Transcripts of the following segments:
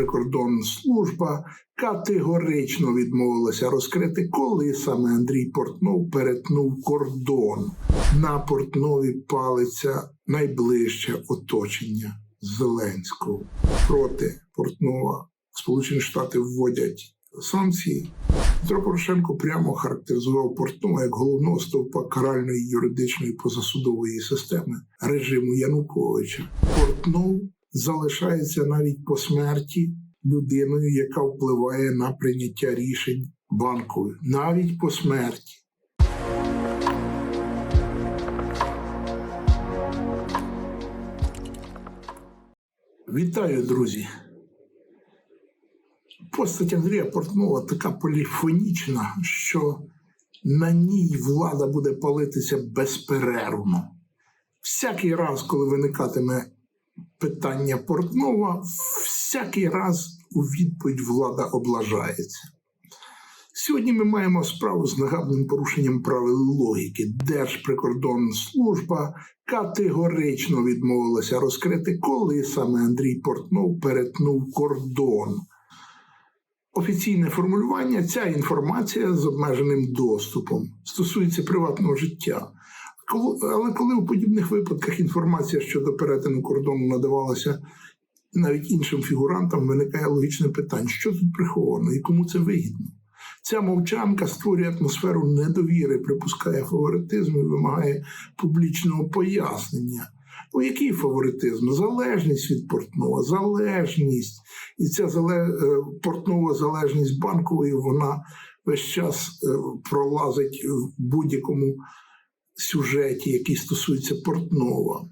Держприкордонслужба категорично відмовилася розкрити, коли саме Андрій Портнов перетнув кордон. На Портнові палиться найближче оточення Зеленського. Проти Портнова Сполучені Штати вводять санкції. Петро Порошенко прямо характеризував Портнова як головного стовпа каральної юридичної позасудової системи режиму Януковича. Портнов залишається навіть по смерті людиною, яка впливає на прийняття рішень банкових, навіть по смерті. Вітаю, друзі! Постать Андрія Портнова така поліфонічна, що на ній влада буде палитися безперервно. Всякий раз, коли виникатиме питання Портнова, всякий раз у відповідь влада облажається. Сьогодні ми маємо справу з нагадним порушенням правил логіки. Держприкордонслужба категорично відмовилася розкрити, коли саме Андрій Портнов перетнув кордон. Офіційне формулювання ця інформація з обмеженим доступом стосується приватного життя. Але коли у подібних випадках інформація щодо перетину кордону надавалася навіть іншим фігурантам, виникає логічне питання, що тут приховано і кому це вигідно. Ця мовчанка створює атмосферу недовіри, припускає фаворитизм і вимагає публічного пояснення. У який фаворитизм? Залежність від портнова, залежність. І ця портнова залежність банкової, вона весь час е, пролазить в будь-якому сюжеті, який стосується Портнова.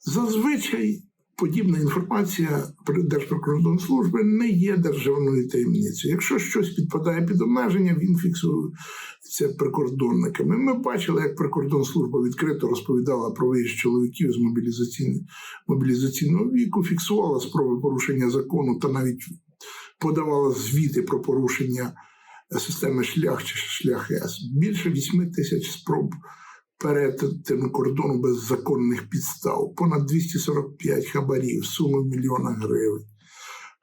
Зазвичай подібна інформація Держприкордонслужби не є державною таємницею. Якщо щось підпадає під обмеження, він фіксується прикордонниками. Ми бачили, як прикордонслужба відкрито розповідала про виїзд чоловіків з мобілізаційного віку, фіксувала спроби порушення закону та навіть подавала звіти про порушення системи шлях чи шлях С. Більше 8 тисяч спроб перетину кордону без законних підстав, понад 245 хабарів, суми в мільйонах гривень.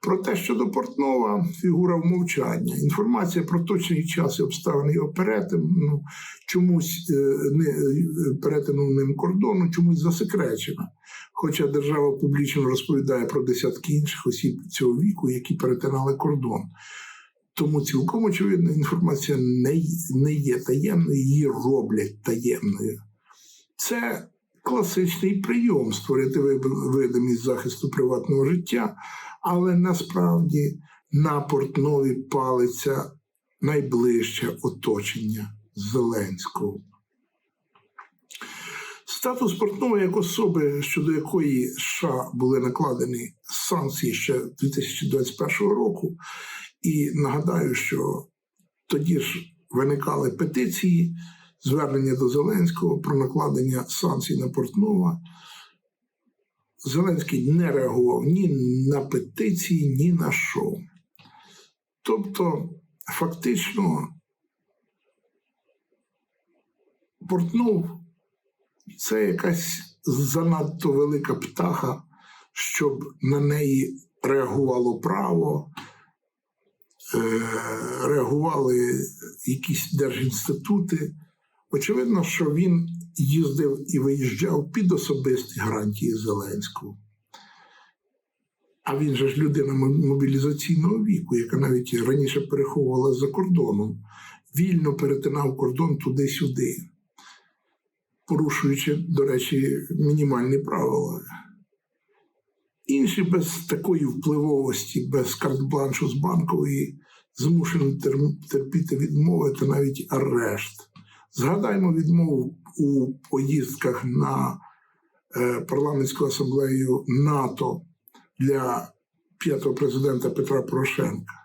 Проте щодо Портнова фігура вмовчання. Інформація про точний час і обставини його перетину ну, чомусь е, не перетину ним кордону, чомусь засекречена. Хоча держава публічно розповідає про десятки інших осіб цього віку, які перетинали кордон. Тому цілком очевидно, інформація не, не є таємною, її роблять таємною. Це класичний прийом створити видимість захисту приватного життя, але насправді на портнові палиться найближче оточення Зеленського. Статус Портнова як особи, щодо якої США були накладені санкції ще 2021 року, і нагадаю, що тоді ж виникали петиції, звернення до Зеленського про накладення санкцій на Портнова. Зеленський не реагував ні на петиції, ні на що. Тобто, фактично, Портнов це якась занадто велика птаха, щоб на неї реагувало право. Е, реагували якісь держінститути. Очевидно, що він їздив і виїжджав під особисті гарантії Зеленського. А він же ж людина мобілізаційного віку, яка навіть раніше переховувала за кордоном, вільно перетинав кордон туди-сюди, порушуючи, до речі, мінімальні правила. Інші без такої впливовості, без карт-бланшу з банкової, змушені терпіти відмови та навіть арешт. Згадаймо відмову у поїздках на е, парламентську асамблею НАТО для п'ятого президента Петра Порошенка.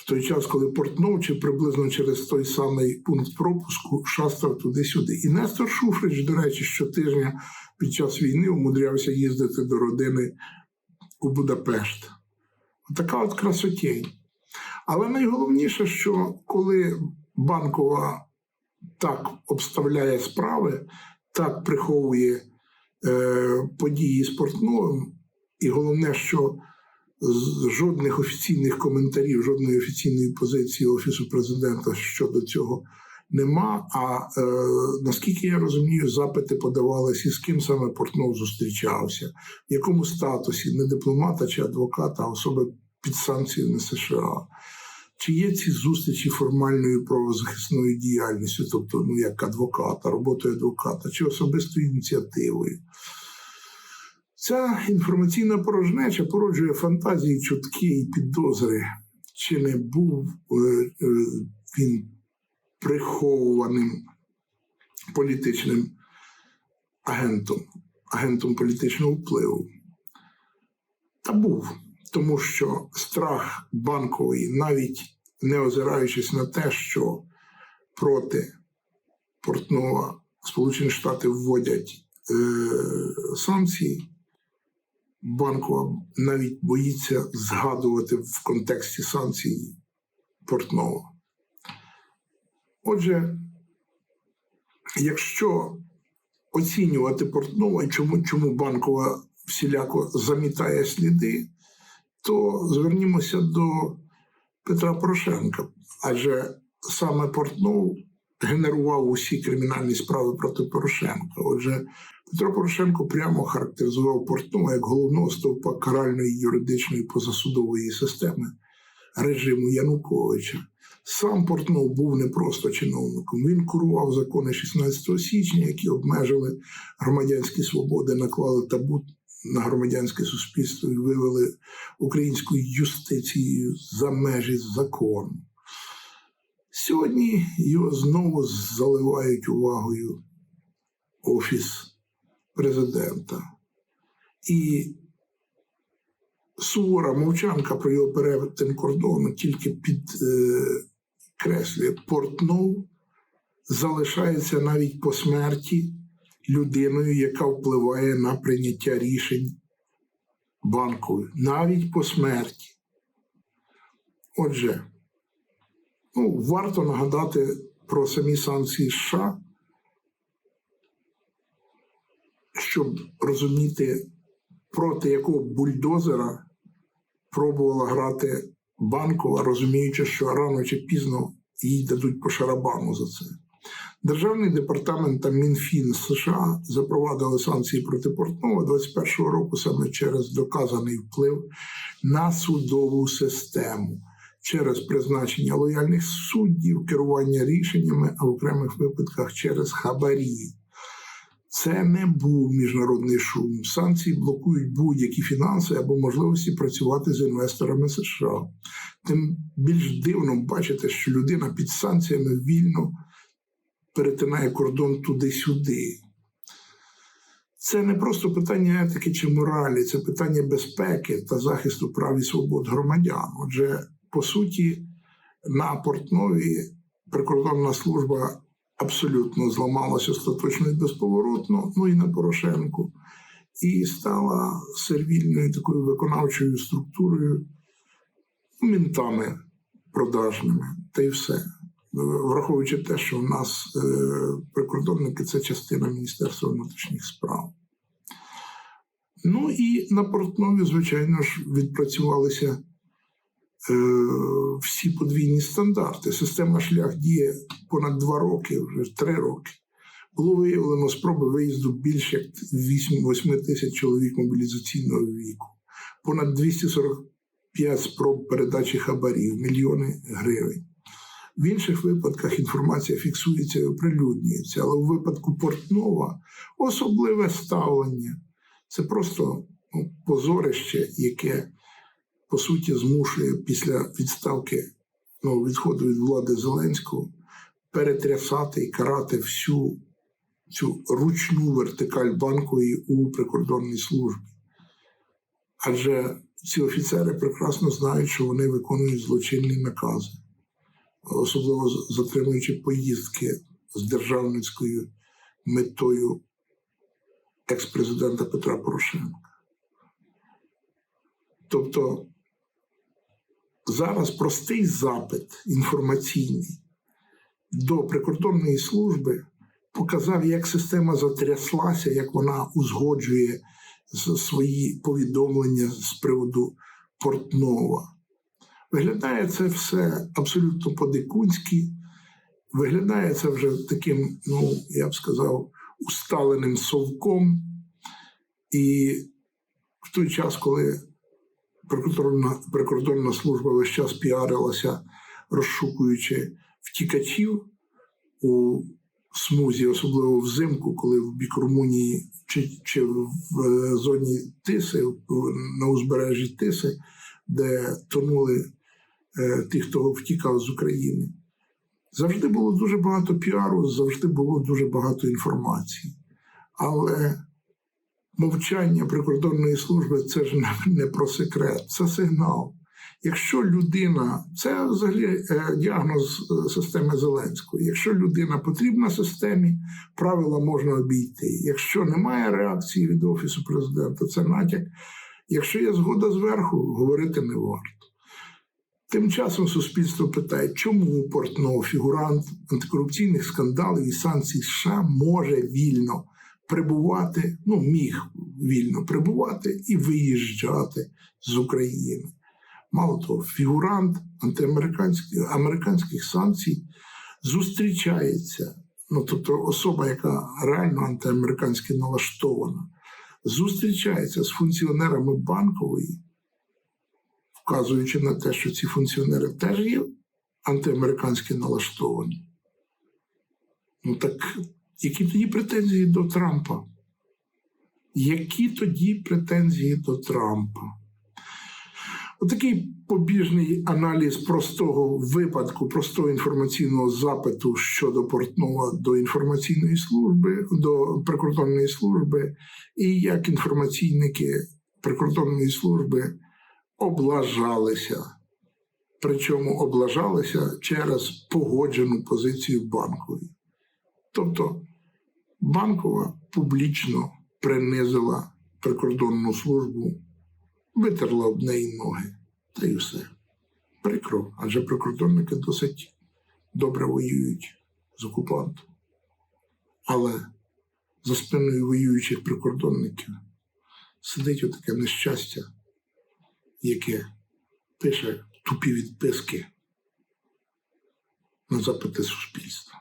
В той час, коли Портнов чи приблизно через той самий пункт пропуску шастав туди-сюди. І Нестор Шуфрич, до речі, щотижня під час війни умудрявся їздити до родини у Будапешт. Така от красотень. Але найголовніше, що коли банкова так обставляє справи, так приховує е, події з Портновим, і головне, що жодних офіційних коментарів, жодної офіційної позиції Офісу президента щодо цього нема. А е, наскільки я розумію, запити подавалися, з ким саме Портнов зустрічався, в якому статусі не дипломата чи адвоката, а особи під санкціями США. Чи є ці зустрічі формальною правозахисною діяльністю, тобто ну як адвоката, роботою адвоката, чи особистою ініціативою? Ця інформаційна порожнеча породжує фантазії, чутки і підозри, чи не був е, е, він приховуваним політичним агентом, агентом політичного впливу. Та був, тому що страх банковий, навіть не озираючись на те, що проти Портнова Сполучені Штати вводять е, санкції, Банкова навіть боїться згадувати в контексті санкцій Портнова. Отже, якщо оцінювати Портнова чому, чому банкова всіляко замітає сліди, то звернімося до Петра Порошенка. Адже саме Портнов генерував усі кримінальні справи проти Порошенка. Отже, Петро Порошенко прямо характеризував Портнова як головного стовпа каральної юридичної позасудової системи режиму Януковича. Сам Портнов був не просто чиновником. Він курував закони 16 січня, які обмежили громадянські свободи, наклали табу на громадянське суспільство і вивели українську юстицію за межі закону. Сьогодні його знову заливають увагою офіс президента. І сувора мовчанка про його перетин кордону тільки підкреслює, Портнов залишається навіть по смерті людиною, яка впливає на прийняття рішень банкових, навіть по смерті. Отже, ну, варто нагадати про самі санкції США, щоб розуміти, проти якого бульдозера пробувала грати банкова, розуміючи, що рано чи пізно їй дадуть по шарабану за це. Державний департамент та Мінфін США запровадили санкції проти Портнова 21-го року саме через доказаний вплив на судову систему, через призначення лояльних суддів, керування рішеннями, а в окремих випадках через хабарі. Це не був міжнародний шум. Санкції блокують будь-які фінанси або можливості працювати з інвесторами США. Тим більш дивно бачити, що людина під санкціями вільно перетинає кордон туди-сюди. Це не просто питання етики чи моралі, це питання безпеки та захисту прав і свобод громадян. Отже, по суті, на Портнові прикордонна служба абсолютно зламалася остаточно і безповоротно, ну і на Порошенку, і стала сервільною такою виконавчою структурою, ну, мінтами продажними, та й все. Враховуючи те, що у нас е, прикордонники це частина Міністерства внутрішніх справ. Ну і на Портнові, звичайно ж, відпрацювалися всі подвійні стандарти. Система шлях діє понад два роки, вже три роки. Було виявлено спроби виїзду більше як 8, 8 тисяч чоловік мобілізаційного віку, понад 245 спроб передачі хабарів, мільйони гривень. В інших випадках інформація фіксується і оприлюднюється, але у випадку Портнова особливе ставлення. Це просто ну, позорище, яке по суті змушує після відставки ну, відходу від влади Зеленського перетрясати і карати всю цю ручну вертикаль банкової у прикордонній службі. Адже ці офіцери прекрасно знають, що вони виконують злочинні накази особливо затримуючи поїздки з державницькою метою екс-президента Петра Порошенка. Тобто зараз простий запит інформаційний до прикордонної служби показав, як система затряслася, як вона узгоджує свої повідомлення з приводу Портнова. Виглядає це все абсолютно по-дикунськи, виглядає це вже таким, ну, я б сказав, усталеним совком. І в той час, коли прикордонна, прикордонна служба весь час піарилася, розшукуючи втікачів у смузі, особливо взимку, коли в бік Румунії чи, чи в е, зоні Тиси, на узбережжі Тиси, де тонули е, ті, хто втікав з України. Завжди було дуже багато піару, завжди було дуже багато інформації. Але мовчання прикордонної служби це ж не, про секрет, це сигнал. Якщо людина, це взагалі е, діагноз е, системи Зеленського. Якщо людина потрібна системі, правила можна обійти. Якщо немає реакції від офісу президента, це натяк. Якщо є згода зверху, говорити не варто. Тим часом суспільство питає, чому Портнов, фігурант антикорупційних скандалів і санкцій США, може вільно прибувати, ну міг вільно прибувати і виїжджати з України. Мало того, фігурант антиамериканських американських санкцій зустрічається, ну тобто особа, яка реально антиамериканськи налаштована, зустрічається з функціонерами банкової, вказуючи на те, що ці функціонери теж є антиамериканськи налаштовані. Ну так які тоді претензії до Трампа? Які тоді претензії до Трампа? Отакий побіжний аналіз простого випадку, простого інформаційного запиту щодо Портнова до інформаційної служби, до прикордонної служби, і як інформаційники прикордонної служби облажалися. Причому облажалися через погоджену позицію банкової. Тобто банкова публічно принизила прикордонну службу, витерла об неї ноги, та й все. Прикро, адже прикордонники досить добре воюють з окупантом. Але за спиною воюючих прикордонників сидить отаке нещастя, яке пише тупі відписки на запити суспільства.